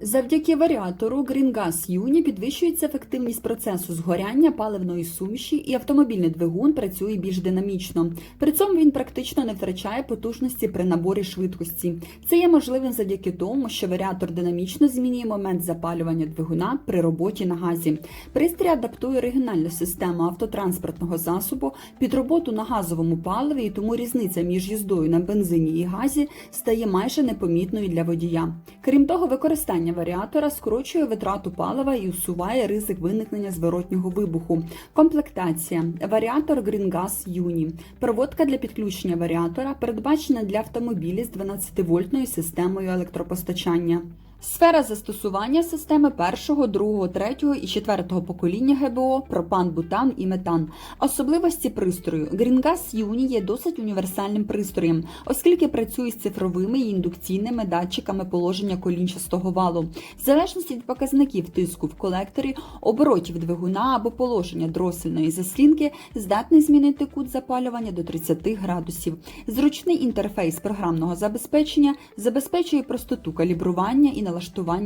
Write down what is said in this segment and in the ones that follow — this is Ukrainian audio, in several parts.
Завдяки варіатору GreenGas Uni підвищується ефективність процесу згоряння паливної суміші, і автомобільний двигун працює більш динамічно. При цьому він практично не втрачає потужності при наборі швидкості. Це є можливим завдяки тому, що варіатор динамічно змінює момент запалювання двигуна при роботі на газі. Пристрій адаптує оригінальну систему автотранспортного засобу під роботу на газовому паливі, і тому різниця між їздою на бензині і газі стає майже непомітною для водія. Крім того, використання варіатора скорочує витрату палива і усуває ризик виникнення зворотнього вибуху. Комплектація варіатор GreenGas Uni. Проводка для підключення варіатора передбачена для автомобілів з 12-вольтною системою електропостачання. Сфера застосування системи першого, другого, третього і четвертого покоління ГБО, пропан, бутан і метан. Особливості пристрою GreenGas Uni є досить універсальним пристроєм, оскільки працює з цифровими і індукційними датчиками положення колінчастого валу. В залежності від показників тиску в колекторі, оборотів двигуна або положення дросельної заслінки здатний змінити кут запалювання до 30 градусів. Зручний інтерфейс програмного забезпечення забезпечує простоту калібрування і налаштування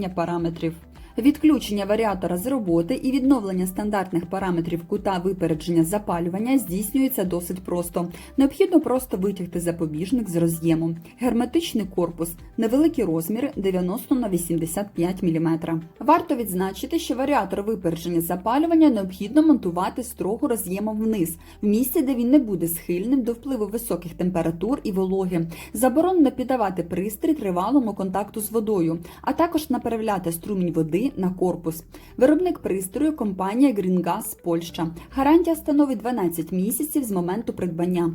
параметрів. Відключення варіатора з роботи і відновлення стандартних параметрів кута випередження запалювання здійснюється досить просто. Необхідно просто витягти запобіжник з роз'єму. Герметичний корпус, невеликі розміри 90 на 85 мм. Варто відзначити, що варіатор випередження запалювання необхідно монтувати строго роз'ємом вниз, в місці, де він не буде схильним до впливу високих температур і вологи. Заборонено піддавати пристрій тривалому контакту з водою, а також направляти струмінь води на корпус. Виробник пристрою компанія GreenGas Польща. Гарантія становить 12 місяців з моменту придбання.